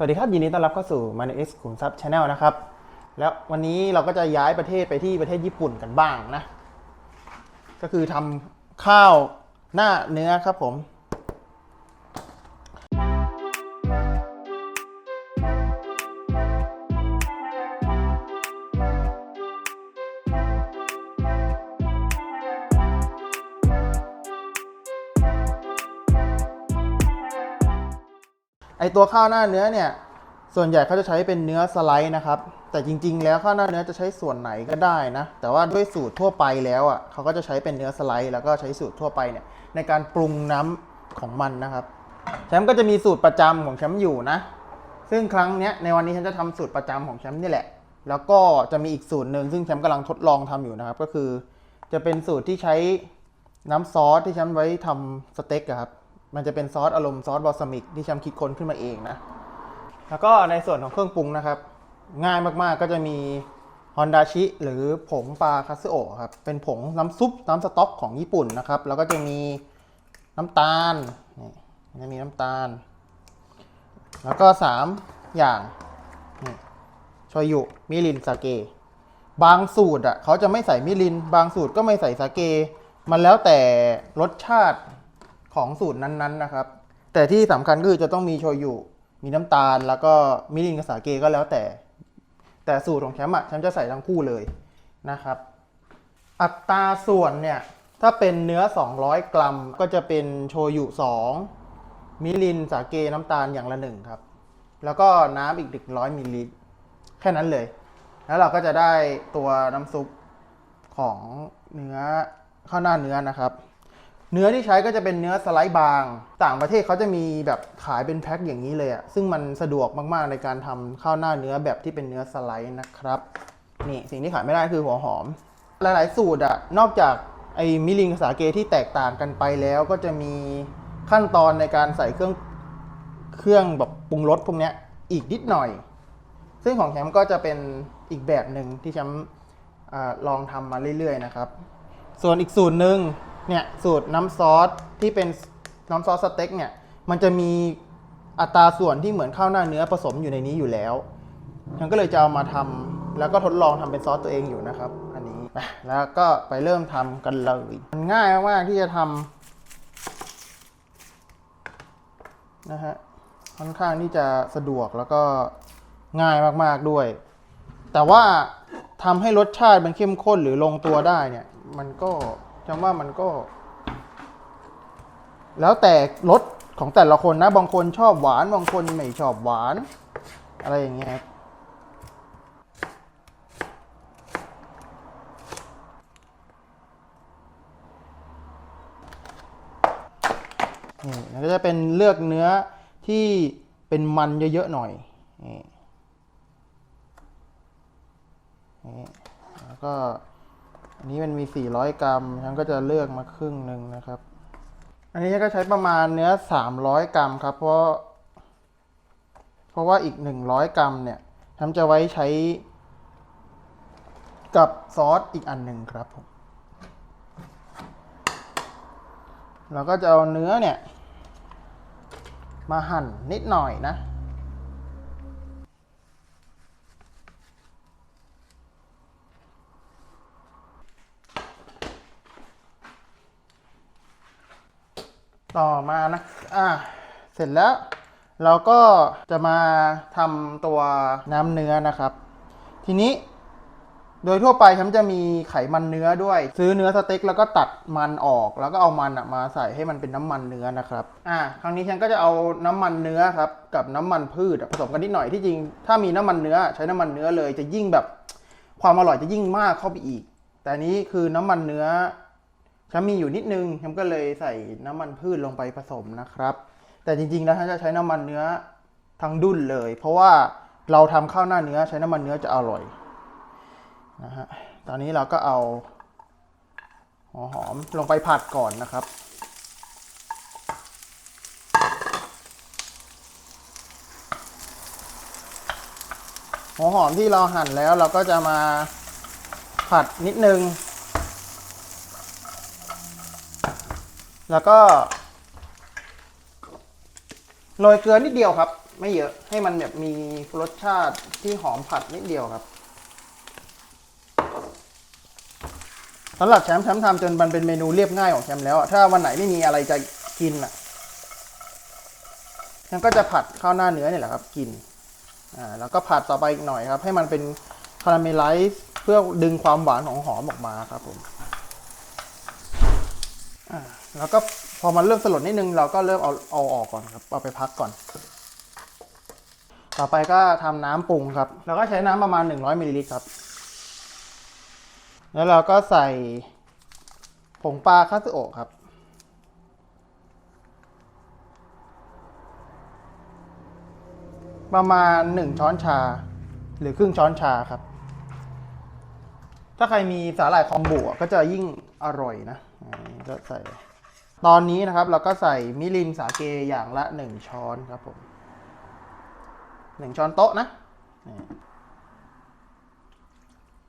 สวัสดีครับ ยินดีต้อนรับเข้าสู่ m a n X ขุมทรัพย์ Channel นะครับ แล้ววันนี้เราก็จะย้ายประเทศไปที่ประเทศญี่ปุ่นกันบ้างนะ ก็คือทำข้าวหน้าเนื้อครับผม ตัวข้าวหน้าเนื้อเนี่ย ส่วนใหญ่เขาจะใช้เป็นเนื้อสไลด์นะครับ แต่จริง ๆ แล้วข้าวหน้าเนื้อจะใช้ส่วนไหนก็ได้นะ แต่ว่าด้วยสูตรทั่วไปแล้วอะเขาก็จะใช้เป็นเนื้อสไลด์แล้วก็ใช้สูตรทั่วไปเนี่ยในการปรุงน้ำของมันนะครับ แชมป์ก็จะมีสูตรประจำของแชมป์อยู่นะ ซึ่งครั้งเนี้ยในวันนี้ฉันจะทำสูตรประจำของแชมป์นี่แหละ แล้วก็จะมีอีกสูตรหนึ่งซึ่งแชมป์กำลังทดลองทำอยู่นะครับ ก็คือ จะเป็นสูตรที่ใช้น้ำซอสที่แชมป์ไว้ทำสเต็กครับ มันจะเป็นซอสอารมณ์ซอสบอลซามิกที่ชมป์คิดค้นขึ้นมาเองนะ แล้วก็ในส่วนของเครื่องปรุงนะครับ ง่ายมากๆก็จะมีฮอนดาชิหรือผงปลาคาสโอครับ เป็นผงน้ำซุปน้ำสต๊อกของญี่ปุ่นนะครับ แล้วก็จะมีน้ำตาลนี่จะมีน้ำตาล แล้วก็ 3 อย่างนี่โชยุมิรินสาเก บางสูตรอะเขาจะไม่ใส่มิริน บางสูตรก็ไม่ใส่สาเก มันแล้วแต่รสชาติ ของสูตรนั้นๆนะครับ แต่ที่สำคัญก็คือจะต้องมีโชยุมีน้ำตาล แล้วก็มิรินกับสาเกก็แล้วแต่ แต่สูตรของแชมป์อะแชมป์จะใส่ทั้งคู่เลยนะครับ อัตราส่วนเนี่ยถ้าเป็นเนื้อ 200 กรัมก็จะเป็นโชยุ 2 มิลินสาเกน้ำตาลอย่างละหนึ่งครับ แล้วก็น้ำอีก 100มิลลิลิตรแค่นั้นเลย แล้วเราก็จะได้ตัวน้ำซุปของเนื้อข้าวหน้าเนื้อนะครับ เนื้อที่ใช้ก็จะเป็นเนื้อสไลด์บาง ต่างประเทศเขาจะมีแบบขายเป็นแพ็คอย่างนี้เลยอะซึ่งมันสะดวกมากๆในการทำข้าวหน้าเนื้อแบบที่เป็นเนื้อสไลด์นะครับนี่สิ่งที่ขายไม่ได้คือหัวหอม หลายๆ สูตรอะนอกจากไอ้มิลินกับสาเกที่แตกต่างกันไปแล้วก็จะมีขั้นตอนในการใส่เครื่องเครื่องแบบปรุงรสพวกนี้อีกนิดหน่อย ซึ่งของแชมป์ก็จะเป็นอีกแบบหนึ่งที่แชมป์ลองทำมาเรื่อยๆนะครับ ส่วนอีกสูตรหนึ่ง เนี่ยสูตรน้ำซอสที่เป็นน้ำซอสสเต็กเนี่ยมันจะมีอัตราส่วนที่เหมือนข้าวหน้าเนื้อผสมอยู่ในนี้อยู่แล้วฉันก็เลยจะเอามาทำแล้วก็ทดลองทำเป็นซอสตัวเองอยู่นะครับ อันนี้แล้วก็ไปเริ่มทำกันเลยมันง่ายมากๆที่จะทำนะฮะค่อนข้างที่จะสะดวกแล้วก็ง่ายมากๆด้วย แต่ว่าทำให้รสชาติมันเข้มข้นหรือลงตัวได้เนี่ย มันก็ จำว่ามันก็ แล้วแต่รสของแต่ละคนนะ บางคนชอบหวาน บางคนไม่ชอบหวาน อะไรอย่างเงี้ยครับนี่ก็จะเป็นเลือกเนื้อที่เป็นมันเยอะ ๆ หน่อยนี่นี่แล้วก็ อันนี้มันมี 400 กรัมฉันก็จะเลือกมาครึ่งหนึ่งนะครับ อันนี้ฉันก็ใช้ประมาณเนื้อ 300 กรัมครับ เพราะ เพราะว่าอีก 100 กรัมเนี่ยฉันจะไว้ใช้กับซอสอีกอันหนึ่งครับผมเราก็จะเอาเนื้อเนี่ย มาหั่นนิดหน่อยนะ ต่อมานะ อ่าเสร็จแล้ว เราก็จะมาทำตัวน้ำเนื้อนะครับ ทีนี้ โดยทั่วไปฉันจะมีไขมันเนื้อด้วย ซื้อเนื้อสเต็กแล้วก็ตัดมันออก แล้วก็เอามันมาใส่ให้มันเป็นน้ำมันเนื้อนะครับ อ่าครั้งนี้ฉันก็จะเอาน้ำมันเนื้อครับ กับน้ำมันพืชผสมกันนิดหน่อยที่จริง ถ้ามีน้ำมันเนื้อ ใช้น้ำมันเนื้อเลยจะยิ่งแบบ ความอร่อยจะยิ่งมากเข้าไปอีก แต่นี้คือน้ำมันเนื้อ ฉันมีอยู่นิดนึงฉันก็เลยใส่น้ำมันพืชลงไปผสมนะครับ แต่จริงๆแล้วฉันจะใช้น้ำมันเนื้อทั้งดุนเลย เพราะว่าเราทำข้าวหน้าเนื้อใช้น้ำมันเนื้อจะอร่อยนะฮะตอนนี้เราก็เอาหัวหอมลงไปผัดก่อนนะครับ หัวหอมที่เราหั่นแล้วเราก็จะมาผัดนิดนึง แล้วก็โรยเกลือนิดเดียวครับ ไม่เยอะให้มันแบบมีรสชาติที่หอมผัดนิดเดียวครับสำหรับแชมป์แชมป์ทำจนมันเป็นเมนูเรียบง่ายของแชมป์แล้ว ถ้าวันไหนไม่มีอะไรจะกินอะแชมป์ก็จะผัดข้าวหน้าเนื้อเนี่ยแหละครับ กินอ่าแล้วก็ผัดต่อไปอีกหน่อยครับ ให้มันเป็นคาราเมลไลซ์เพื่อดึงความหวานของหอมออกมาครับผมอ่า แล้วก็พอมันเริ่มสลดนิดนึงเราก็เริ่มเอาเอาออกก่อนครับ เอาไปพักก่อน ต่อไปก็ทำน้ำปรุงครับเราก็ใช้น้ำประมาณ 100มิลลิลิตรครับ แล้วเราก็ใส่ผงปลาคาสึโอะครับประมาณ 1 ช้อนชา หรือครึ่งช้อนชาครับ ถ้าใครมีสาหร่ายคอมบุก็จะยิ่งอร่อยนะ ก็ใส่ ตอนนี้นะครับเราก็ใส่มิรินสาเกอย่างละ 1 ช้อนครับผมหนึ่งช้อนโต๊ะนะ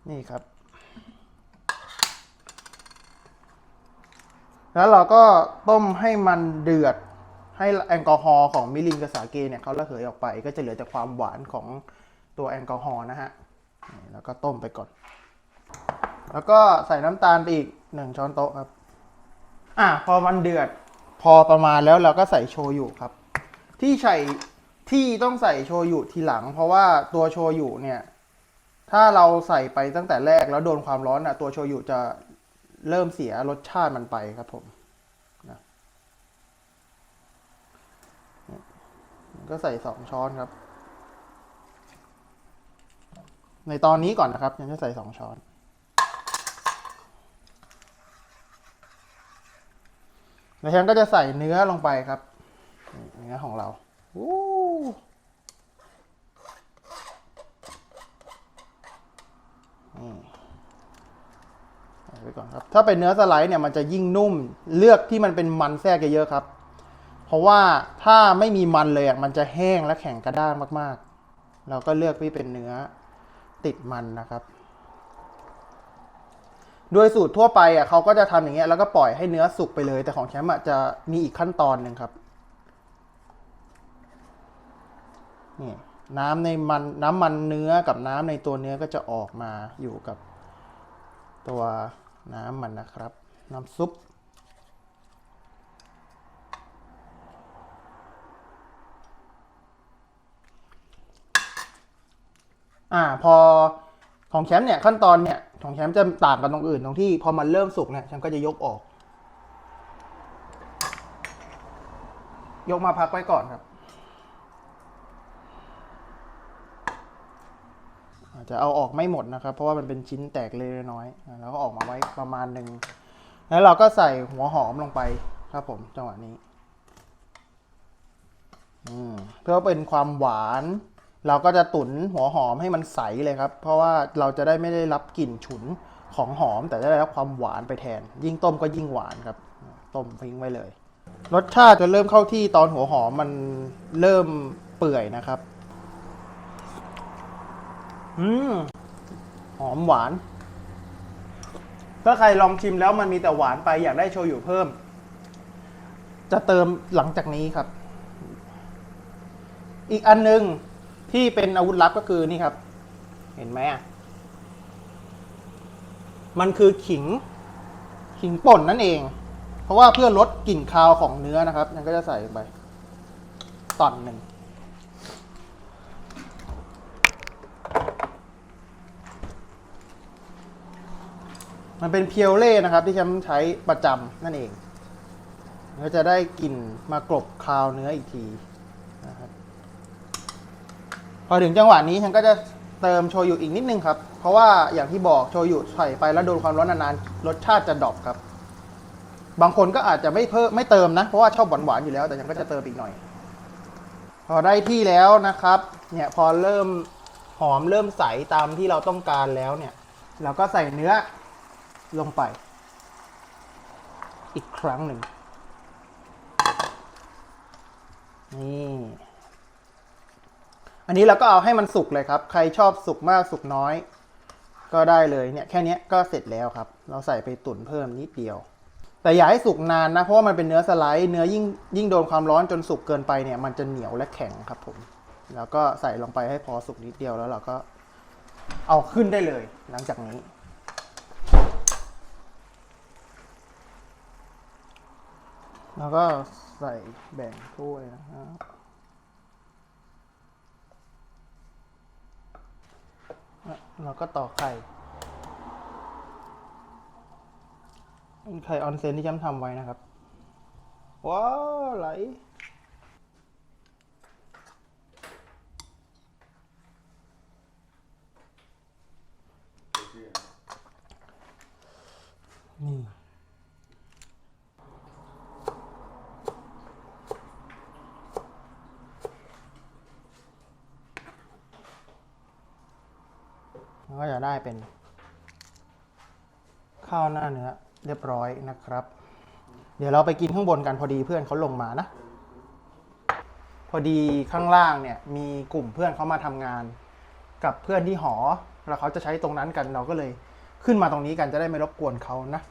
นี่ครับ แล้วเราก็ต้มให้มันเดือดให้แอลกอฮอล์ของมิรินกับสาเกเนี่ยเขาระเหยออกไป ก็จะเหลือแต่ความหวานของตัวแอลกอฮอล์นะฮะแล้วก็ต้มไปก่อน แล้วก็ใส่น้ำตาลไปอีกหนึ่งช้อนโต๊ะครับ อะพอมันเดือดพอประมาณแล้วเราก็ใส่โชยุครับ ที่ใส่ที่ต้องใส่โชยุทีหลัง เพราะว่าตัวโชยุเนี่ย ถ้าเราใส่ไปตั้งแต่แรกแล้วโดนความร้อนอะ ตัวโชยุจะเริ่มเสียรสชาติมันไปครับผมนะก็ใส่สองช้อนครับ ในตอนนี้ก่อนนะครับยังจะใส่สองช้อน แล้วฉันก็จะใส่เนื้อลงไปครับ เนื้อของเราอู้นี่ไว้ก่อนครับ ถ้าเป็นเนื้อสไลด์เนี่ยมันจะยิ่งนุ่ม เลือกที่มันเป็นมันแทรกเยอะๆครับ เพราะว่าถ้าไม่มีมันเลยอะมันจะแห้งและแข็งกระด้างมากๆ เราก็เลือกที่เป็นเนื้อติดมันนะครับ โดยสูตรทั่วไปอะเขาก็จะทำอย่างเงี้ยแล้วก็ปล่อยให้เนื้อสุกไปเลย แต่ของแชมป์อะจะมีอีกขั้นตอนหนึ่งครับนี่น้ำในมันน้ำมันเนื้อกับน้ำในตัวเนื้อก็จะออกมาอยู่กับตัวน้ำมันนะครับ น้ำซุป อ่าพอของแชมป์เนี่ยขั้นตอนเนี่ย ของแชมป์จะต่างกันตรงอื่นตรงที่พอมันเริ่มสุกเนี่ยแชมป์ก็จะยกออก ยกมาพักไว้ก่อนครับ อาจจะเอาออกไม่หมดนะครับ เพราะว่ามันเป็นชิ้นแตกเล็กน้อย แล้วก็ออกมาไว้ประมาณหนึ่งแล้วเราก็ใส่หัวหอมลงไปครับผมจังหวะนี้เพื่อเป็นความหวาน เราก็จะตุ๋นหัวหอมให้มันใสเลยครับ เพราะว่าเราจะได้ไม่ได้รับกลิ่นฉุนของหอม แต่ได้รับความหวานไปแทน ยิ่งต้มก็ยิ่งหวานครับ ต้มทิ้งไว้เลย รสชาติจะเริ่มเข้าที่ตอนหัวหอมมันเริ่มเปื่อยนะครับ อืมหอมหวาน ถ้าใครลองชิมแล้วมันมีแต่หวานไปอยากได้โชยุเพิ่ม จะเติมหลังจากนี้ครับ อีกอันหนึง ที่เป็นอาวุธลับก็คือนี่ครับ เห็นไหมอะ มันคือขิง ขิงป่นนั่นเอง เพราะว่าเพื่อลดกลิ่นคาวของเนื้อนะครับยังก็จะใส่ลงไปตอนหนึ่งมันเป็นเพียวเล่นะครับ ที่ฉันใช้ประจำนั่นเองก็จะได้กลิ่นมากลบคาวเนื้ออีกที พอถึงจังหวะนี้ฉันก็จะเติมโชยุอีกนิดนึงครับ เพราะว่าอย่างที่บอกโชยุใส่ไปแล้วโดนความร้อนนานๆ รสชาติจะดรอปครับ บางคนก็อาจจะไม่เพิ่มไม่เติมนะ เพราะว่าชอบหวานๆอยู่แล้ว แต่ฉันก็จะเติมอีกหน่อย พอได้ที่แล้วนะครับ เนี่ยพอเริ่มหอมเริ่มใสตามที่เราต้องการแล้วเนี่ย เราก็ใส่เนื้อลงไป อีกครั้งหนึ่งนี่ อันนี้เราก็เอาให้มันสุกเลยครับ ใครชอบสุกมากสุกน้อย ก็ได้เลยเนี่ยแค่เนี้ยก็เสร็จแล้วครับ เราใส่ไปตุ๋นเพิ่มนิดเดียว แต่อย่าให้สุกนานนะ เพราะว่ามันเป็นเนื้อสไลด์เนื้อยิ่งยิ่งโดนความร้อนจนสุกเกินไปเนี่ย มันจะเหนียวและแข็งครับผมแล้วก็ใส่ลงไปให้พอสุกนิดเดียวแล้วเราก็เอาขึ้นได้เลย หลังจากนี้แล้วก็ใส่แบ่งถ้วยนะครับแล้ว เราก็ต่อไข่เป็นไข่ออนเซนที่จำทำไว้นะครับ ว้าวไหล นี่ มันก็จะได้ เป็น ข้าวหน้าเนื้อเรียบร้อยนะครับ เดี๋ยวเราไปกินข้างบนกันพอดีเพื่อนเขาลงมานะ พอดีข้างล่างเนี่ย มีกลุ่มเพื่อนเขามาทำงาน กับเพื่อนที่หอ แล้วเขาจะใช้ตรงนั้นกันเราก็เลยขึ้นมาตรงนี้กันจะได้ไม่รบกวนเขานะ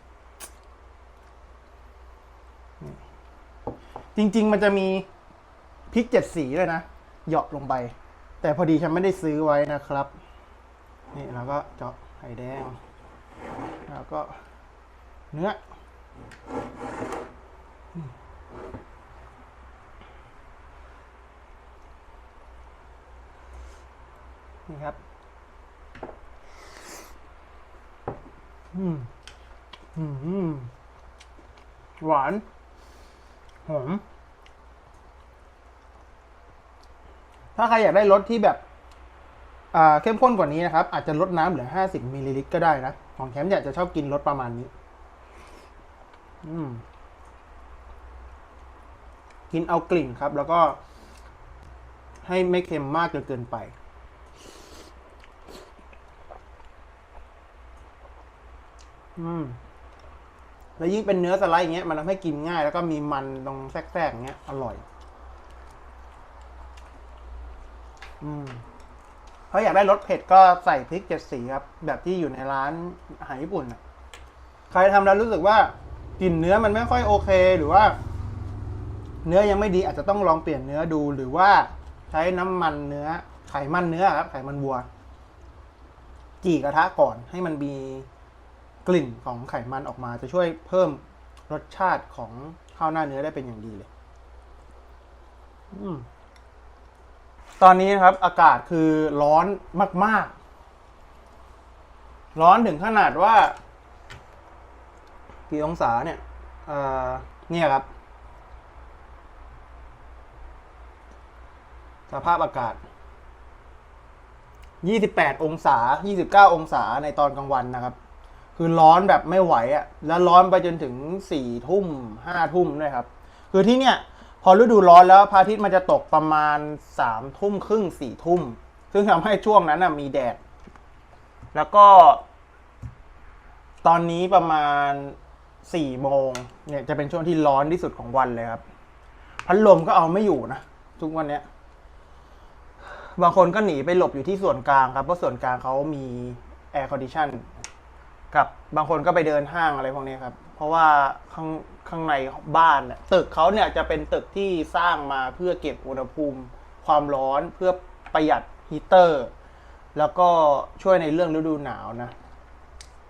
จริง ๆ มันจะมีพริกเจ็ดสีเลยนะเหยาะลงไป แต่พอดีฉันไม่ได้ซื้อไว้นะครับ นี่เราก็เจาะไข่แดง แล้วก็เนื้อนี่ครับ อืม อืมอืมหวาน หอม ถ้าใครอยากได้รสที่แบบ เข้มข้นกว่านี้นะครับ อาจจะลดน้ำเหลือ 50มิลลิลิตรก็ได้นะ ของแคมป์อยากจะชอบกินรสประมาณนี้ กินเอากลิ่นครับ แล้วก็ ให้ไม่เค็มมากจนเกินไป อืมแล้วยิ่งเป็นเนื้อสไลด์อย่างเงี้ยมันทำให้กินง่าย แล้วก็มีมันตรงแทรกๆอย่างเงี้ย อร่อย อืม ถ้าอยากได้รสเผ็ดก็ใส่พริกเจ็ดสีครับ แบบที่อยู่ในร้านอาหารญี่ปุ่นน่ะใครทำแล้วรู้สึกว่ากลิ่นเนื้อมันไม่ค่อยโอเคหรือว่า เนื้อยังไม่ดีอาจจะต้องลองเปลี่ยนเนื้อดูหรือว่าใช้น้ำมันเนื้อ ไขมันเนื้อครับไขมันวัว จี่กระทะก่อนให้มันมีกลิ่นของไขมันออกมาจะช่วยเพิ่มรสชาติของข้าวหน้าเนื้อได้เป็นอย่างดีเลย อืม ตอนนี้นะครับ อากาศคือร้อนมาก ๆ ร้อนถึงขนาดว่า กี่องศาเนี่ยเอ่อเนี่ยครับ สภาพอากาศ 28 องศา 29 องศาในตอนกลางวันนะครับ คือร้อนแบบไม่ไหวอะ่ะ แล้วร้อนไปจนถึง4ทุ่ม5ทุ่มด้วยครับ คือที่เนี่ย พอฤดูร้อนแล้วพระอาทิตย์มันจะตกประมาณ3ทุ่มครึ่ง4ทุ่ม ซึ่งทำให้ช่วงนั้นนะมีแดด แล้วก็ ตอนนี้ประมาณ4โมงเนี่ยจะเป็นช่วงที่ร้อนที่สุดของวันเลยครับ พัดลมก็เอาไม่อยู่นะทุกวันเนี้ย บางคนก็หนีไปหลบอยู่ที่ส่วนกลางครับ เพราะส่วนกลางเขามีแอร์คอนดิชันกับบางคนก็ไปเดินห้างอะไรพวกนี้ครับ เพราะว่าข้างข้างในบ้านเนี่ยตึกเขาเนี่ยจะเป็นตึกที่สร้างมาเพื่อเก็บอุณหภูมิ ความร้อนเพื่อประหยัดฮีเตอร์ แล้วก็ช่วยในเรื่องฤดูหนาวนะ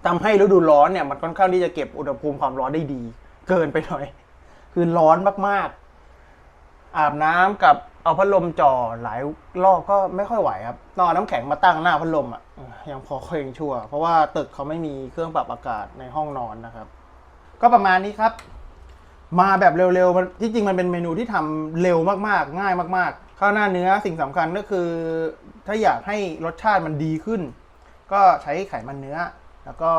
ทำให้ฤดูร้อนเนี่ยมันค่อนข้างที่จะเก็บอุณหภูมิความร้อนได้ดี เกินไปหน่อย คือร้อนมากๆ อาบน้ำกับเอาพัดลมจ่อหลายรอบก็ไม่ค่อยไหวครับต้องเอาน้ำแข็งมาตั้งหน้าพัดลมอะยังพอค่อยงชั่ว เพราะว่าตึกเขาไม่มีเครื่องปรับอากาศในห้องนอนนะครับ ก็ประมาณนี้ครับ มาแบบเร็วๆมันที่จริงมันเป็นเมนูที่ทำเร็วมากๆ ง่ายมากๆ ข้าวหน้าเนื้อสิ่งสำคัญก็คือ ถ้าอยากให้รสชาติมันดีขึ้น ก็ใช้ไขมันเนื้อ แล้วก็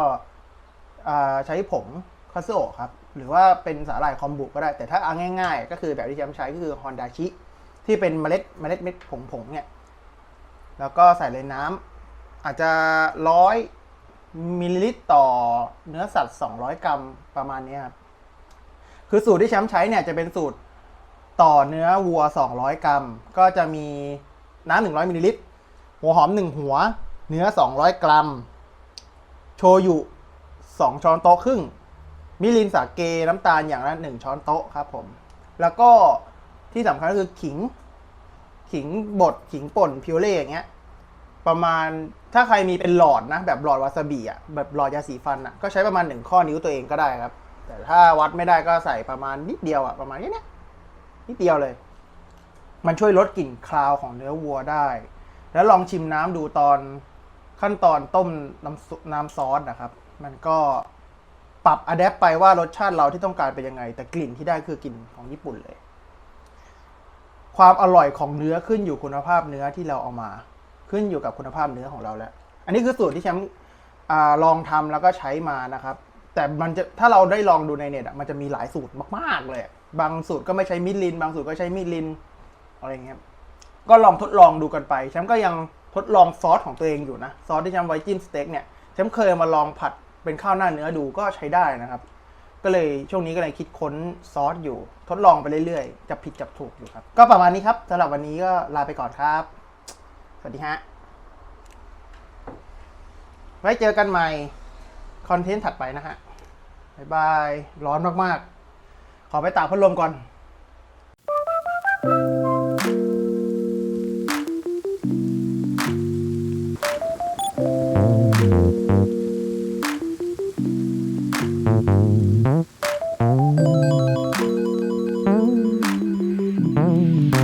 ใช้ผงคาซึโอะครับ หรือว่าเป็นสาหร่ายคอมบุก็ได้ แต่ถ้าเอาง่าย ๆ ก็คือแบบที่แชมใช้ก็คือฮอนดาชิที่เป็นเมล็ดเมล็ดเม็ดผงๆเนี่ย แล้วก็ใส่เลยน้ำอาจจะร้อย มิลลิลิตรต่อเนื้อสัตว์ 200 กรัมประมาณนี้ครับ คือสูตรที่แชมป์ใช้เนี่ยจะเป็นสูตรต่อเนื้อวัว 200 กรัม ก็จะมีน้ำ100มิลลิลิตร หัวหอม 1 หัว เนื้อ 200 กรัม โชยุ 2 ช้อนโต๊ะครึ่ง มิรินสาเกน้ำตาลอย่างละ 1 ช้อนโต๊ะครับผม แล้วก็ที่สำคัญก็คือขิง ขิงบด ขิงป่น พิวเล่อย่างเงี้ย ประมาณถ้าใครมีเป็นหลอดนะ แบบหลอดวาซาบิอะแบบหลอดยาสีฟันอะก็ใช้ประมาณหนึ่งข้อนิ้วตัวเองก็ได้ครับ แต่ถ้าวัดไม่ได้ก็ใส่ประมาณนิดเดียวอะประมาณนี้เนี้ยนิดเดียวเลย มันช่วยลดกลิ่นคาวของเนื้อวัวได้ แล้วลองชิมน้ำดูตอนขั้นตอนต้มน้ำซุปน้ำซอสนะครับ มันก็ปรับอะแดปไปว่ารสชาติเราที่ต้องการเป็นยังไง แต่กลิ่นที่ได้คือกลิ่นของญี่ปุ่นเลย ความอร่อยของเนื้อขึ้นอยู่คุณภาพเนื้อที่เราเอามา ขึ้นอยู่กับคุณภาพเนื้อของเราแล้ว อันนี้คือสูตรที่แชมป์ลองทำแล้วก็ใช้มานะครับ แต่มันจะถ้าเราได้ลองดูในเน็ตอะมันจะมีหลายสูตรมากๆเลย บางสูตรก็ไม่ใช้มิลิน บางสูตรก็ใช้มิลินอะไรอย่างเงี้ยก็ลองทดลองดูกันไปแชมป์ก็ยังทดลองซอสของตัวเองอยู่นะซอสที่แชมป์ไว้จิ้มสเต็กเนี่ยแชมป์เคยมาลองผัดเป็นข้าวหน้าเนื้อดูก็ใช้ได้นะครับ ก็เลยช่วงนี้ก็เลยคิดค้นซอสอยู่ ทดลองไปเรื่อยๆจับผิดจับถูกอยู่ครับ ก็ประมาณนี้ครับสำหรับวันนี้ก็ลาไปก่อนครับ สวัสดีฮะ ไว้เจอกันใหม่ คอนเทนต์ถัดไปนะฮะ บ๊ายบาย ร้อนมาก ๆ ขอไปตากพัดลมก่อน